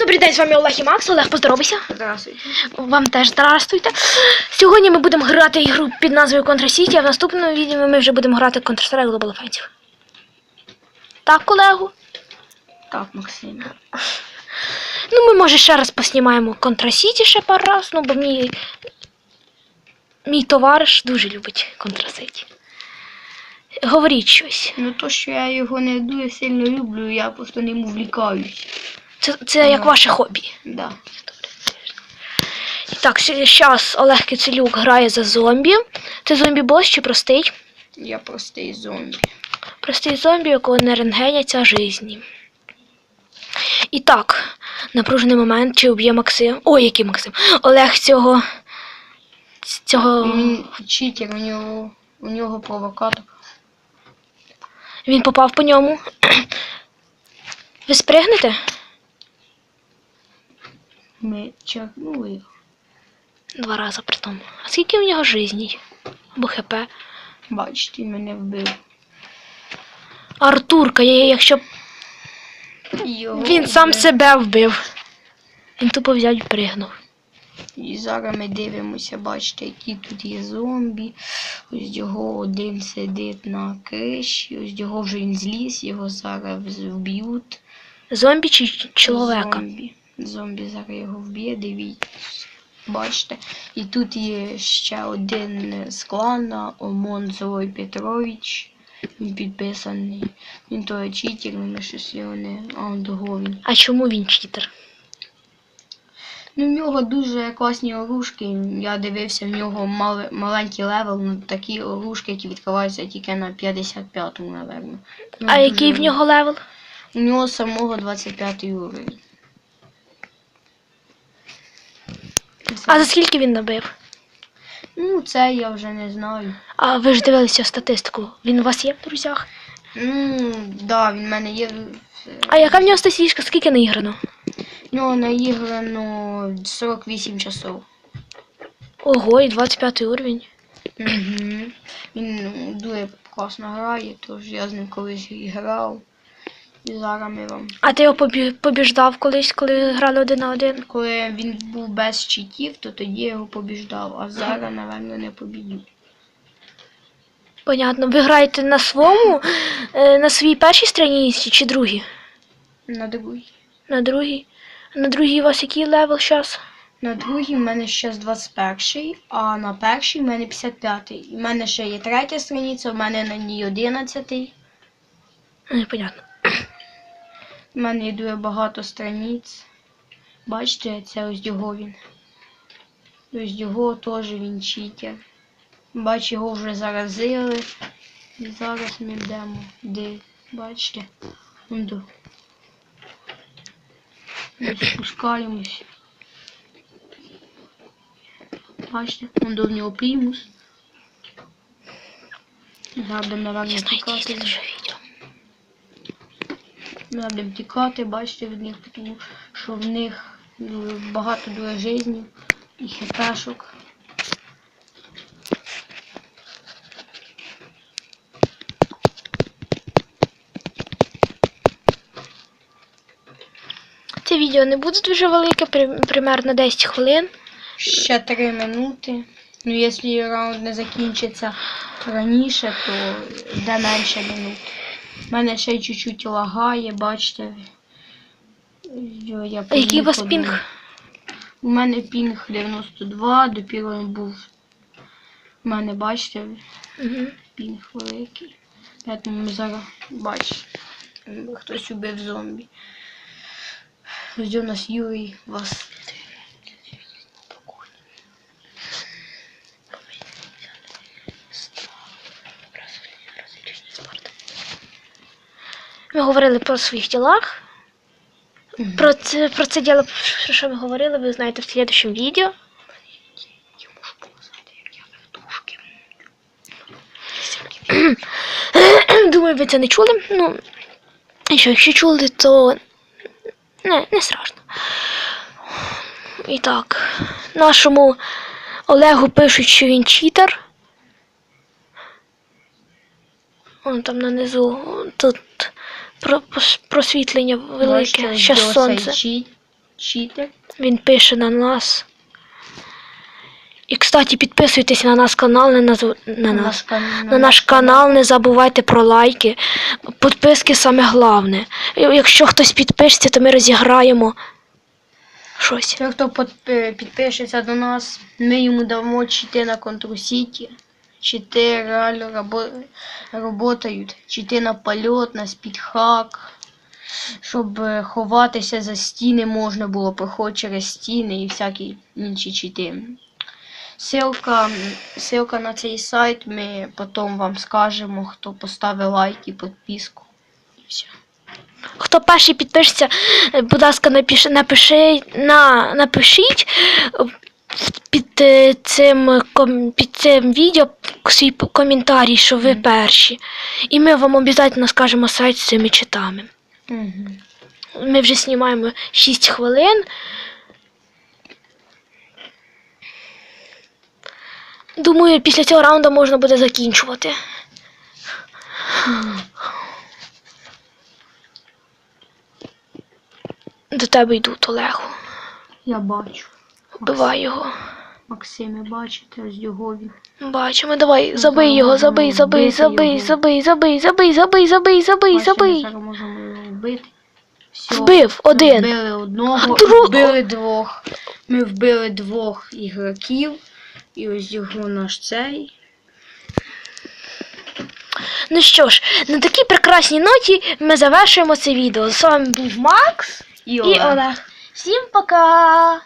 Добрий день, з вами Олег і Макс. Олег, поздоровайся. Здравствуйте. Вам теж здравствуйте. Сьогодні ми будемо грати ігру під назвою Contra City, а в наступному відео ми вже будемо грати Counter-Strike Global Offensive. Так, колегу? Так, Максим. Ну, ми, може, ще раз поснімаємо Contra City ще пару раз, ну, бо мій, мій товариш дуже любить Contra City. Говоріть щось. Ну то, що я його не дуже сильно люблю, я просто ним увлікаюсь. Це, це як ваше хобі. Да. Так, зараз Олег Кицелюк грає за зомбі. Це зомбі-бос чи простий? Я простий зомбі. Простий зомбі, якого не рентгеняться жизні. І так, напружений момент, чи уб'є Максим. Ой, який Максим. Олег цього. Цього. Він читер, у нього, у нього провокатор. Він попав по ньому. Ви спригнете? Ми чарнули його. Два рази при тому. А скільки в нього жизней? Або ХП? Бачите, він мене вбив. Артурка, я- якщо б Його він сам вбив. себе вбив. Він тупо взяв і пригнув. І зараз ми дивимося, бачите, які тут є зомбі. Ось його один сидить на криші, ось його вже він зліз, його зараз вб'ють. Зомбі чи чоловіка? Зомбі. Зомбі зараз його вб'є, дивіться. Бачите. І тут є ще один з клана Омон Злой Петрович. Він підписаний. Він то читер, ми щось його не. А он того він. А чому він читер? Ну, в нього дуже класні оружки. Я дивився, в нього мал, маленький левел, ну такі оружки, які відкриваються тільки на 55-му, напевно. Ну, А дуже- який в нього левел? У нього самого 25 уровень. А за скільки він набив? Ну, це я вже не знаю. А ви ж дивилися статистику. Він у вас є в друзях? Ну, да, він в мене є. А яка в нього статистика? Скільки наіграно? Нього наіграно 48 часов. Ого, і 25 уровень. Угу. Він ну, дуже класно грає, тож я з ним колись і грав. І зараз ми вам. А ти його побі- побіждав колись, коли грали один на один? Коли він був без читів, то тоді я його побіждав, а зараз, напевно, не побідю. Понятно. Ви граєте на своєму, е, на своїй першій страниці чи другій? На другій. На другій. На другій у вас який левел зараз? На другій в мене ще 21, а на першій в мене 55. І в мене ще є третя страниця, в мене на ній 11. Непонятно. У мене є дуже багато страниць. Бачите, це ось його він. Ось його теж він читер. Бач, його вже заразили. І зараз ми йдемо. Де, бачите? Ми спускаємось. Бачите, вон до нього примус. Зараз будемо, Я напевно, тікати. Слідче відео. Ми будемо тікати, бачите від них, тому що в них ну, багато дуже жизнів і хіпешок. Це відео не буде дуже велике, примерно 10 хвилин. Ще три минути. Ну, якщо раунд не закінчиться раніше, то йде менше минут. У мене ще й чуть-чуть лагає, бачите. Я який у вас пінг? У мене пінг 92, допіру він був. У мене, бачите, Угу. пінг великий. Тому зараз бачиш, хтось убив зомбі. Ось у нас Юрій вас. Ми говорили про своїх ділах. Мгм. Про це, про це діло, про що ми говорили, ви знаєте в слідчому відео. Я можу показати, як я вертушки. Думаю, ви це не чули. Ну, що, якщо чули, то не, не страшно. І так, нашому Олегу пишуть, що він читер. Вон там нанизу тут про, просвітлення велике, ще сонце. Він пише на нас. І, кстати, підписуйтесь на наш канал, не на, зу- на нас. На наш канал не забувайте про лайки. Підписки саме головне. Якщо хтось підпишеться, то ми розіграємо щось. Той, хто підпишеться до нас, ми йому дамо чити на контрсіті. Чити реально рабо- работають. Чити на польот, на спідхак. Щоб е, ховатися за стіни можна було проходити через стіни і всякі інші чити. Ссылка, ссылка на цей сайт ми потім вам скажемо, хто поставив лайк і підписку. І все. Хто перший підпишеться, будь ласка, напиш, напиши, на, напишіть під е, цим, ком- під цим відео свій коментарій, що ви перші. І ми вам обов'язково скажемо сайт з цими читами. Ми вже знімаємо 6 хвилин. Думаю, після цього раунду можна буде закінчувати. До тебе йдуть, Олегу. Я бачу. Вбивай його. Максиме, бачите, ось його він. Бачимо, давай, забий його, забий, забий, забий, забий, забий, забий, забий, забий, забий, забий. зараз можемо його вбити. Всьо. Вбив один. Вбили одного, Друг- вбили двох. Ми вбили двох ігроків. І ось його наш цей. Ну що ж, на такій прекрасній ноті ми завершуємо це відео. З вами був Макс І. Олег. Всім пока!